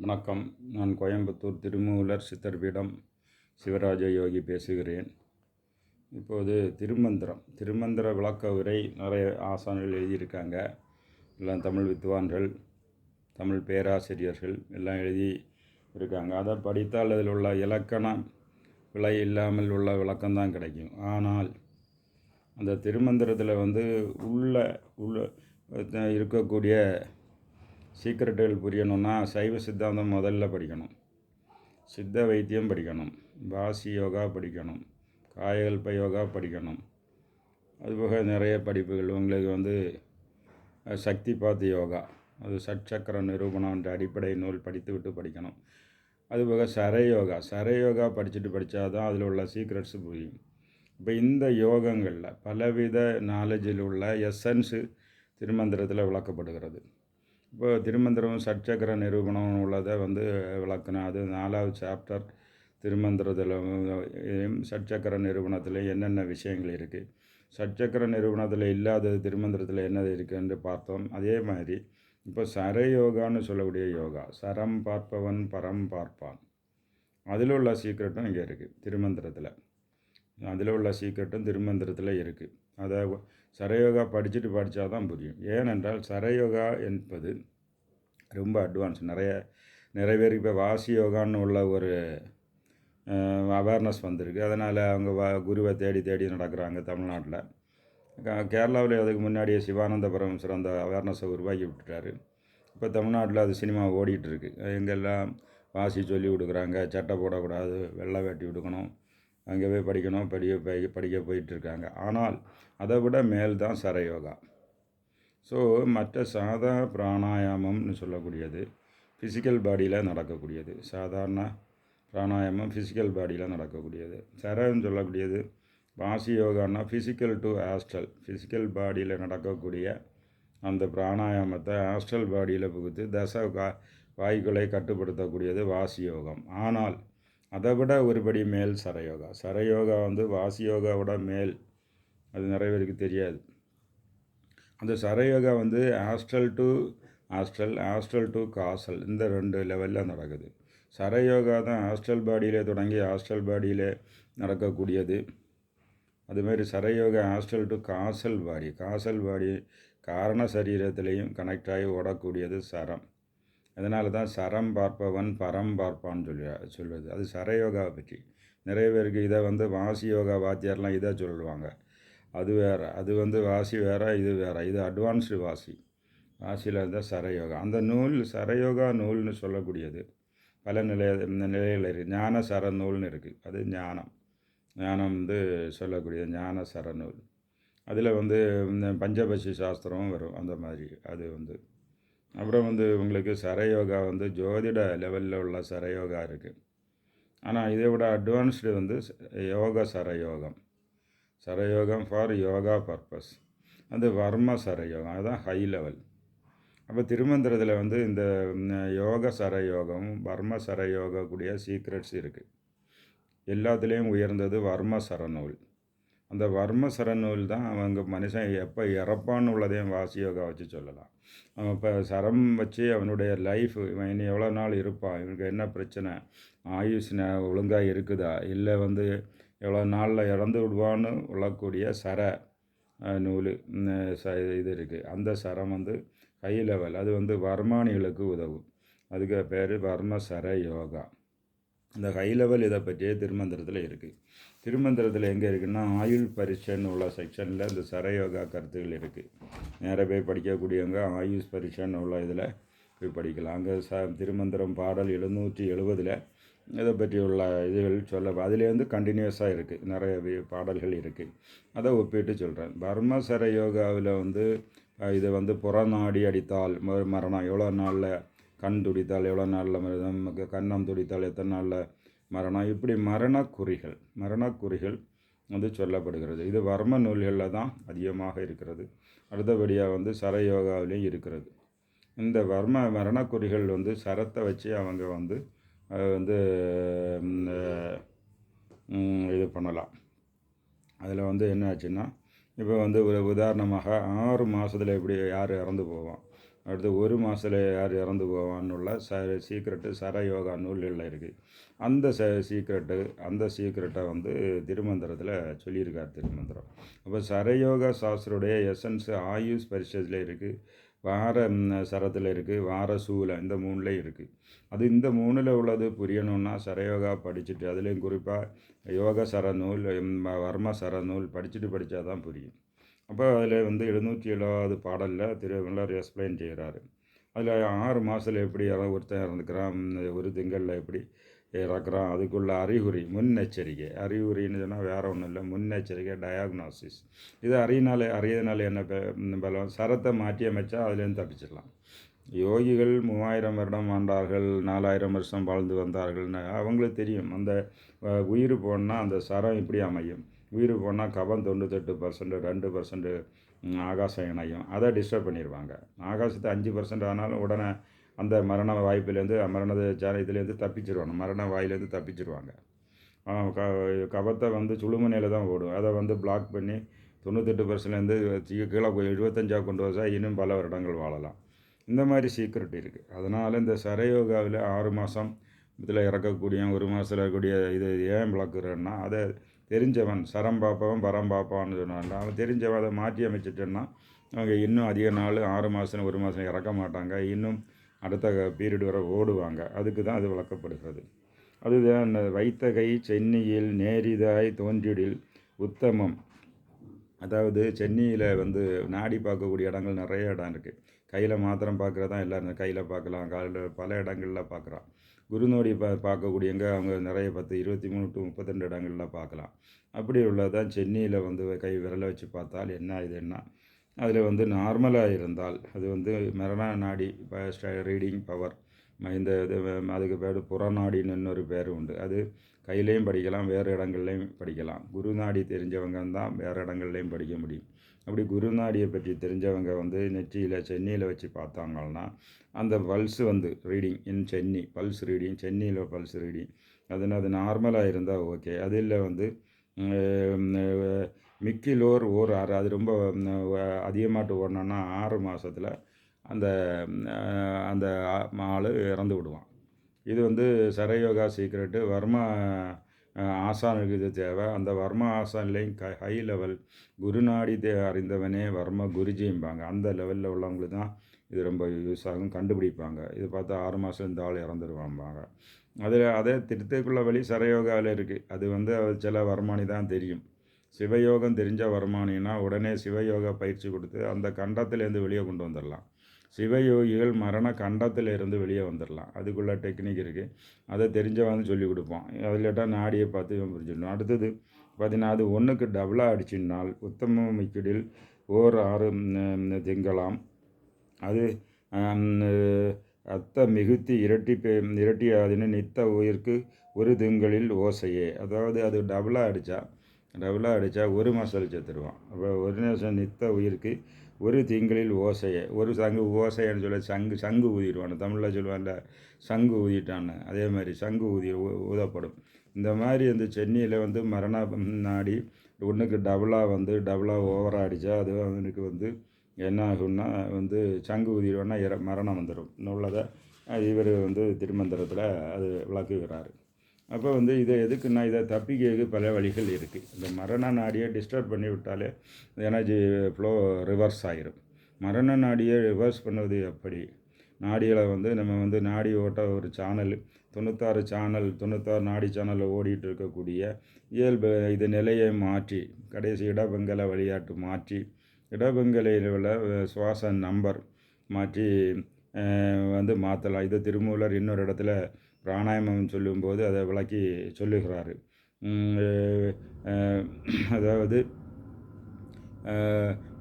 வணக்கம். நான் கோயம்புத்தூர் திருமூலர் சித்தர்பீடம் சிவராஜ யோகி பேசுகிறேன். இப்போது திருமந்திரம். திருமந்திர விளக்க உரை நிறைய ஆசான்கள் எழுதியிருக்காங்க. எல்லாம் தமிழ் வித்வான்கள் தமிழ் பேராசிரியர்கள் எல்லாம் எழுதி இருக்காங்க. அதை படித்தால் அதில் உள்ள இலக்கணம் விலை இல்லாமல் உள்ள விளக்கம்தான் கிடைக்கும். ஆனால் அந்த திருமந்திரத்தில் வந்து உள்ள உள்ள இருக்கக்கூடிய சீக்கிரட்டுகள் புரியணும்னா சைவ சித்தாந்தம் முதல்ல படிக்கணும். சித்த வைத்தியம் படிக்கணும். பாசி யோகா படிக்கணும். காயகல்ப யோகா படிக்கணும். அதுபோக நிறைய படிப்புகள். உங்களுக்கு வந்து சக்தி பாத்து யோகா. அது சட்சக்கர நிரூபணம்ன்ற அடிப்படை நூல் படித்து விட்டு படிக்கணும் அதுபோக சரயோகா யோகா. யோகா படிச்சுட்டு படித்தா தான் அதில் உள்ள சீக்ரெட்ஸ் புரியும். இப்போ இந்த யோகங்களில் பலவித நாலேஜில் உள்ள எசன்ஸு திருமந்திரத்தில் விளக்கப்படுகிறது. இப்போ திருமந்திரம் சட்சக்கர நிரூபணம் உள்ளதை வந்து விளக்கணும் அது நாலாவது சாப்டர் திருமந்திரத்தில் சட்சக்கர நிரூபணத்தில் என்னென்ன விஷயங்கள் இருக்குது சட்சக்கர நிரூபணத்தில் இல்லாதது திருமந்திரத்தில் என்னது இருக்குன்னு பார்த்தோம். அதே மாதிரி இப்போ சரயோகான்னு சொல்லக்கூடிய யோகா சரம் பார்ப்பவன் பரம் பார்ப்பான். அதில் உள்ள சீக்ரெட்டும் இங்கே இருக்குது திருமந்திரத்தில். அதில் உள்ள சீக்ரெட்டும் திருமந்திரத்தில் இருக்குது அதை சரயோகா படிச்சுட்டு படித்தா தான் புரியும். ஏனென்றால் சரயோகா என்பது ரொம்ப அட்வான்ஸ் நிறைய நிறைய பேருக்கு இப்போ வாசி யோகான்னு உள்ள ஒரு அவேர்னஸ் வந்திருக்கு. அதனால் அவங்க வ குருவை தேடி தேடி நடக்கிறாங்க தமிழ்நாட்டில். கேரளாவில் அதுக்கு முன்னாடியே சிவானந்த பரமேஸ்வரர் அந்த அவேர்னஸை உருவாக்கி விட்டுட்டாரு. இப்போ தமிழ்நாட்டில் அது சினிமா ஓடிட்டுருக்கு எங்கெல்லாம் வாசி சொல்லி கொடுக்குறாங்க சட்டை போடக்கூடாது வெள்ளை வேட்டி விடுக்கணும் அங்கே போய் படிக்கணும் படிக்க படிக்க போயிட்டுருக்காங்க. ஆனால் அதை விட மேல் தான் சரயோகா. ஸோ மற்ற சாதா பிராணாயாமம்னு சொல்லக்கூடியது ஃபிசிக்கல் பாடியில் நடக்கக்கூடியது. சாதாரண பிராணாயாமம் ஃபிசிக்கல் பாடியில் நடக்கக்கூடியது. சரன்னு சொல்லக்கூடியது வாசி யோகான்னா ஃபிசிக்கல் டு ஆஸ்ட்ரல் ஃபிசிக்கல் பாடியில் நடக்கக்கூடிய அந்த பிராணாயாமத்தை ஆஸ்ட்ரல் பாடியில் புகுத்து தச கா வாயுக்களை கட்டுப்படுத்தக்கூடியது வாசி யோகம். ஆனால் அதை விட ஒருபடி மேல் சரயோகா. சரயோகா வந்து வாசி யோகாவோட மேல். அது நிறைய பேருக்கு தெரியாது. அந்த சரயோகா வந்து astral to astral astral to causal இந்த ரெண்டு லெவலில் நடக்குது. சரயோகா தான் ஆஸ்ட்ரல் பாடியிலே தொடங்கி ஆஸ்ட்ரல் பாடியிலே நடக்கக்கூடியது. அதுமாரி சரயோகா astral to causal body causal body காரண சரீரத்திலையும் கனெக்ட் ஆகி ஓடக்கூடியது சரம். அதனால தான் சரம் பார்ப்பவன் பரம் பார்ப்பான்னு சொல்லி சொல்வது அது சரயோகாவை பற்றி. நிறைய பேருக்கு இதை வந்து வாசி யோகா வாத்தியார்லாம் இதை சொல்லுவாங்க. அது வேறு அது வந்து வாசி வேறு இது வேறு. இது அட்வான்ஸ்டு வாசி. வாசியில் இருந்தால் சரயோகா. அந்த நூல் சரயோகா நூல்னு சொல்லக்கூடியது. பல நிலைய நிலையில் இருக்குது ஞான சர நூல்னு இருக்குது அது ஞானம். ஞானம் வந்து சொல்லக்கூடிய ஞான சர நூல். அதில் வந்து இந்த பஞ்சபட்சி சாஸ்திரமும் வரும். அந்த மாதிரி. அது வந்து அப்புறம் வந்து உங்களுக்கு சரயோகா வந்து ஜோதிட லெவலில் உள்ள சரயோகா இருக்குது ஆனால் இதை விட அட்வான்ஸ்டு வந்து யோக சரயோகம். சரயோகம் ஃபார் யோகா பர்பஸ் அது வர்ம சரயோகம். அதுதான் ஹை லெவல் அப்போ திருமந்திரத்தில் வந்து இந்த யோக சரயோகம் வர்ம சரயோக கூடிய சீக்ரெட்ஸ் இருக்குது எல்லாத்துலேயும் உயர்ந்தது வர்ம சரநூல். அந்த வர்ம சரநூல் தான் அவங்க மனுஷன் எப்போ இறப்பான்னு உள்ளதையும் வாசி யோகா வச்சு சொல்லலாம். அவன் இப்போ சரம் வச்சு அவனுடைய லைஃப் இவன் இனி எவ்வளோ நாள் இருப்பான்? இவனுக்கு என்ன பிரச்சனை? ஆயுஷ் ஒழுங்காக இருக்குதா? இல்லை வந்து எவ்வளோ நாளில் இறந்து விடுவான்னு உள்ளக்கூடிய சர நூல் ச இது இருக்குது அந்த சரம் வந்து ஹை லெவல் அது வந்து வர்மானிகளுக்கு உதவும். அதுக்கு பேர் வர்ம சர யோகா. இந்த ஹை லெவல் இதை பற்றியே திருமந்திரத்தில் இருக்குது திருமந்திரத்தில் எங்கே இருக்குன்னா ஆயுள் பரீட்சைன்னு உள்ள செக்ஷனில் இந்த சரயோகா கருத்துகள் இருக்குது நேராக போய் படிக்கக்கூடியவங்க ஆயுஷ் பரீட்சைன்னு உள்ள இதில் போய் படிக்கலாம். அங்கே ச திருமந்திரம் பாடல் எழுநூற்றி எழுபதில் இதை பற்றி உள்ள இதுகள் சொல்ல அதுலேருந்து கண்டினியூஸாக இருக்குது நிறைய பாடல்கள் இருக்குது அதை ஒப்பிட்டு சொல்கிறேன் பர்ம சர யோகாவில் வந்து இதை வந்து புறநாடி அடித்தால் மரணம். எவ்வளோ நாளில் கண் துடித்தால் எவ்வளோ நாளில் நமக்கு கண்ணம் துடித்தால் எத்தனை நாளில் மரணம்? இப்படி மரணக்குறிகள் மரணக்குறிகள் வந்து சொல்லப்படுகிறது. இது வர்ம நூல்களில் தான் அதிகமாக இருக்கிறது. அடுத்தபடியாக வந்து சரயோகாவிலையும் இருக்கிறது. இந்த வர்ம மரணக்குறிகள் வந்து சரத்தை வச்சு அவங்க வந்து வந்து இது பண்ணலாம். அதில் வந்து என்ன ஆச்சுன்னா இப்போ வந்து ஒரு உதாரணமாக ஆறு மாதத்தில் எப்படி யார் இறந்து போவான்? அடுத்து ஒரு மாதத்தில் யார் இறந்து போவான்னு உள்ள ச சீக்ரெட்டு சரயோகா நூல்களில் இருக்குது அந்த ச சீக்ரெட்டு அந்த சீக்ரெட்டை வந்து திருமந்திரத்தில் சொல்லியிருக்கார் திருமந்திரம். அப்போ சரயோகா சாஸ்திரோடைய எசன்ஸ் ஆயுஷ் பரிசத்தில் இருக்குது வார சரத்தில் இருக்குது வார சூல இந்த மூணுலேயும் இருக்குது அது இந்த மூணில் உள்ளது புரியணும்னா சரயோகா படிச்சுட்டு அதுலேயும் குறிப்பாக யோக சர நூல் வர்ம சர நூல் படிச்சுட்டு படித்தா தான் புரியும். அப்போ அதில் வந்து எழுநூற்றி ஏழாவது பாடலில் திருவள்ளுவர் எக்ஸ்பிளைன் செய்கிறாரு. அதில் ஆறு மாதத்தில் எப்படி யாராவது ஒருத்தன் இறந்துக்கிறான் ஒரு திங்களில் எப்படி இறக்குறான் அதுக்குள்ள அறிகுறி முன்னெச்சரிக்கை. அறிகுறின்னு சொன்னால் வேறு ஒன்றும் இல்லை முன்னெச்சரிக்கை டயாக்னாசிஸ் இது அறியினாலே அறியதுனால என்ன பலம்? சரத்தை மாற்றி அமைச்சா அதுலேருந்து தப்பிச்சிடலாம். யோகிகள் மூவாயிரம் வருடம் ஆண்டார்கள் நாலாயிரம் வருஷம் வாழ்ந்து வந்தார்கள்னு அவங்களுக்கு தெரியும். அந்த உயிர் போனால் அந்த சரம் இப்படி அமையும். உயிர் போனால் கவம் தொண்ணூத்தெட்டு பர்சன்ட் ரெண்டு பர்சன்ட் ஆகாசம் இணையும். அதை டிஸ்டர்ப் பண்ணிடுவாங்க ஆகாசத்தை அஞ்சு பர்சன்ட் ஆனாலும் உடனே அந்த மரண வாய்ப்புலேருந்து மரண இதுலேருந்து தப்பிச்சிருவாங்க. மரண வாயிலேருந்து தப்பிச்சிருவாங்க. க கபத்தை வந்து சுழுமனையில் தான் ஓடும் அதை வந்து பிளாக் பண்ணி தொண்ணூத்தெட்டு பர்சன்ட்லேருந்து கீழே போய் எழுபத்தஞ்சா கொண்டு வச்சா இன்னும் பல வருடங்கள் வாழலாம். இந்த மாதிரி சீக்ரெட் இருக்குது அதனால் இந்த சரயோகாவில் ஆறு மாதம் இதில் இறக்கக்கூடிய ஒரு மாதத்தில் இருக்கக்கூடிய இது ஏன் விளக்குறேன்னா அதை தெரிஞ்சவன் சரம் பார்ப்பவன் பரம் பார்ப்பான்னு சொன்னான் அவன் தெரிஞ்சவன் அதை மாற்றி அமைச்சிட்டேன்னா அவங்க இன்னும் அதிக நாள் ஆறு மாதம் ஒரு மாதம் இறக்க மாட்டாங்க. இன்னும் அடுத்த பீரியட் வர ஓடுவாங்க. அதுக்கு தான் அது விளக்கப்படுகிறது அதுதான் அந்த வைத்த கை சென்னியில் நேரிதாய் தோன்றிடில் உத்தமம். அதாவது சென்னையில் வந்து நாடி பார்க்கக்கூடிய இடங்கள் நிறைய இடம் இருக்குது கையில் மாத்திரம் பார்க்குறதான் எல்லோரும் கையில் பார்க்கலாம் காலில் பல இடங்களில் பார்க்குறான் குருநோடி பா பார்க்கக்கூடியவங்க அவங்க நிறைய பத்து இருபத்தி மூணு டு முப்பத்திரெண்டு இடங்களில் பார்க்கலாம். அப்படி உள்ளதான் சென்னையில் வந்து கை விரலை வச்சு பார்த்தால் என்ன இது என்ன? அதில் வந்து நார்மலாக இருந்தால் அது வந்து மரண நாடி ரீடிங் பவர் இந்த இது அதுக்கு பேர் புறநாடின்னு இன்னொரு பேர் உண்டு. அது கையிலையும் படிக்கலாம் வேறு இடங்கள்லையும் படிக்கலாம். குருநாடி தெரிஞ்சவங்க தான் வேறு இடங்கள்லையும் படிக்க முடியும். அப்படி குருநாடியை பற்றி தெரிஞ்சவங்க வந்து நெற்றியில் சென்னையில் வச்சு பார்த்தாங்கன்னா அந்த பல்ஸ் வந்து reading in Chennai pulse reading சென்னையில் பல்ஸ் ரீடிங். அது அது நார்மலாக இருந்தால் ஓகே. அதில் வந்து மிக்கிலோர் ஓர் ஆறு அது ரொம்ப அதிகமாட்டு ஓடணுன்னா ஆறு மாதத்தில் அந்த அந்த ஆள் இறந்து விடுவான். இது வந்து சரயோகா சீக்ரெட்டு. வர்மா ஆசானுக்கு இது தேவை அந்த வர்ம ஆசான்லேயும் க ஹை லெவல் குருநாடி தே அறிந்தவனே வர்ம குருஜிம்பாங்க அந்த லெவலில் உள்ளவங்களுக்கு தான் இது ரொம்ப யூஸ் ஆகும் கண்டுபிடிப்பாங்க. இது பார்த்தா ஆறு மாதம் இந்த ஆள் இறந்துருவாம்பாங்க அதில் அதே திருத்தக்குள்ள வழி சரயோகாவில் இருக்குது அது வந்து சில வர்மானி தான் தெரியும். சிவயோகம் தெரிஞ்ச வருமானினா உடனே சிவயோக பயிற்சி கொடுத்து அந்த கண்டத்துலேருந்து வெளியே கொண்டு வந்துடலாம். சிவயோகிகள் மரண கண்டத்தில் இருந்து வெளியே வந்துடலாம். அதுக்குள்ளே டெக்னிக் இருக்குது அதை தெரிஞ்சவன் சொல்லி கொடுப்போம் அதில்ட்டா நாடியை பார்த்து இவன் புரிஞ்சிடணும் அடுத்தது பார்த்தீங்கன்னா அது ஒன்றுக்கு டபுளாக அடிச்சுனால் உத்தம மிக்கடில் ஓர் ஆறு திங்கலாம். திங்களாம் அது அத்த மிகுத்தி இரட்டி பே- இரட்டியாதின்னு நித்த உயிர்க்கு ஒரு திங்களில் ஓசையே. அதாவது அது டபுளாக அடித்தா டபுளாக அடித்தா ஒரு மாதம் செத்துருவான் அப்போ ஒரு நிமிஷம் நித்த உயிருக்கு ஒரு திங்களில் ஓசையை ஒரு சங்கு ஓசைன்னு சொல்ல சங்கு சங்கு ஊதிடுவான் தமிழில் சொல்லுவான்ல சங்கு ஊதிட்டான்னு அதே மாதிரி சங்கு ஊதி ஊதப்படும். இந்த மாதிரி அந்த சென்னையில் வந்து மரண நாடி ஒன்றுக்கு டபுளாக வந்து டபுளாக ஓவராக அடித்தா அது அவனுக்கு வந்து என்ன ஆகும்னா வந்து சங்கு ஊதிடுவோன்னா இற மரணம் வந்துடும் உள்ளதை இவர் வந்து திருமந்திரத்தில் அது விளக்குகிறார். அப்போ வந்து இதை எதுக்குன்னா இதை தப்பிக்கிறதுக்கு பல வழிகள் இருக்குது இந்த மரண நாடியை டிஸ்டர்ப் பண்ணி விட்டாலே எனர்ஜி ஃப்ளோ ரிவர்ஸ் ஆகிரும் மரண நாடியை ரிவர்ஸ் பண்ணுவது எப்படி? நாடிகளை வந்து நம்ம வந்து நாடி ஓட்ட ஒரு சேனல் தொண்ணூத்தாறு சேனல் தொண்ணூத்தாறு நாடி சேனலில் ஓடிட்டு இருக்கக்கூடிய இயல்பு இது நிலையை மாற்றி கடைசி இடபெங்கல விளையாட்டு மாற்றி இடபெங்கலையில் உள்ள சுவாச நம்பர் மாற்றி வந்து மாற்றலாம் இது திருமூலர் இன்னொரு இடத்துல பிராணாயாமம் சொல்லும்போது அதை விளக்கி சொல்லுகிறாரு. அதாவது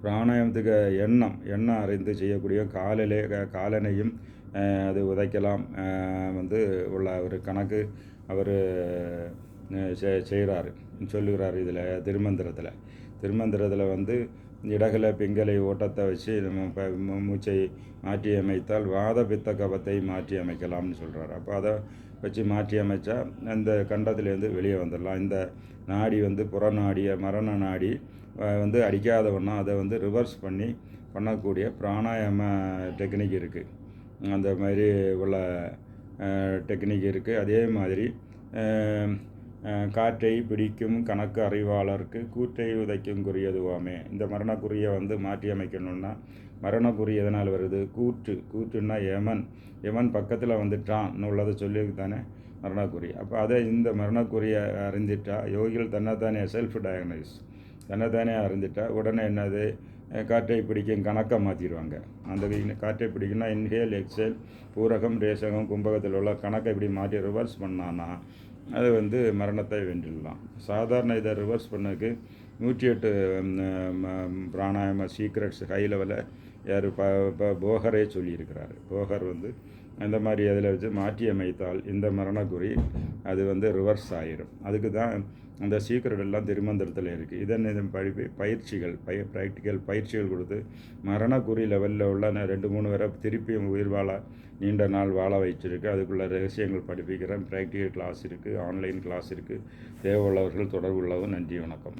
பிராணாயாமத்துக்கு எண்ணம் எண்ணம் அறிந்து செய்யக்கூடிய காலிலே காலனையும் அது உதைக்கலாம் வந்து உள்ள ஒரு கணக்கு அவர் செய்கிறாரு சொல்லுகிறார் இதில் திருமந்திரத்தில். திருமந்திரத்தில் வந்து இடகல பிங்கலை ஓட்டத்தை வச்சு நம்ம மூச்சை மாற்றி அமைத்தால் வாத பித்த கபத்தை மாற்றி அமைக்கலாம்னு சொல்கிறார் அப்போ அதை வச்சு மாற்றி அமைச்சா அந்த கண்டத்துலேருந்து வெளியே வந்துடலாம். இந்த நாடி வந்து புறநாடிய மரண நாடி வந்து வந்து அடிக்காதவனா அதை வந்து ரிவர்ஸ் பண்ணி பண்ணக்கூடிய பிராணாயாம டெக்னிக் இருக்குது அந்த மாதிரி உள்ள டெக்னிக் இருக்குது அதே மாதிரி காற்றை பிடிக்கும் கணக்கு அறிவாளருக்கு கூற்றை உதைக்கும் குறியதுவாமே இந்த மரணக்குறியை வந்து மாற்றி அமைக்கணும்னா மரணக்குறி எதனால் வருது? கூற்று. கூற்றுன்னா யமன். யமன் பக்கத்தில் வந்துட்டான் உள்ளதை சொல்லி தானே மரணக்குறி. அப்போ அதை இந்த மரணக்குறியை அறிஞ்சிட்டா யோகிகள் தன்னைத்தானே செல்ஃப் டயக்னைஸ் தன்னைத்தானே அறிஞ்சிட்டா உடனே என்னது? காற்றை பிடிக்கும் கணக்கை மாற்றிடுவாங்க. அந்த காற்றை பிடிக்குன்னா இன்ஹேல் எக்ஸேல் பூரகம் ரேசகம் கும்பகத்தில் உள்ள கணக்கை இப்படி மாற்றி ரிவர்ஸ் பண்ணான்னா அது வந்து மரணத்தை வென்றிடலாம். சாதாரண இதை ரிவர்ஸ் பண்ணதுக்கு நூற்றி எட்டு பிராணாயாம சீக்ரெட்ஸ் ஹை லெவலில் யார் ப ப போகரே சொல்லியிருக்கிறாரு. போகர் வந்து அந்த மாதிரி அதில் வச்சு மாற்றி அமைத்தால் இந்த மரணக்குறி அது வந்து ரிவர்ஸ் ஆயிரும். அதுக்கு தான் அந்த சீக்கிரம் எல்லாம் திருமந்திரத்தில் இருக்குது இதன் இதன் படிப்பு பயிற்சிகள் பய ப்ராக்டிக்கல் பயிற்சிகள் கொடுத்து மரணக்குறி லெவலில் உள்ள ரெண்டு மூணு பேரை திருப்பியும் உயிர் வாழ நீண்ட நாள் வாழ வச்சிருக்கு. அதுக்குள்ள ரகசியங்கள் படிப்பிக்கிறேன். ப்ராக்டிக்கல் கிளாஸ் இருக்குது ஆன்லைன் கிளாஸ் இருக்குது தேவை உள்ளவர்கள் தொடர்பு உள்ளதும் நன்றி வணக்கம்.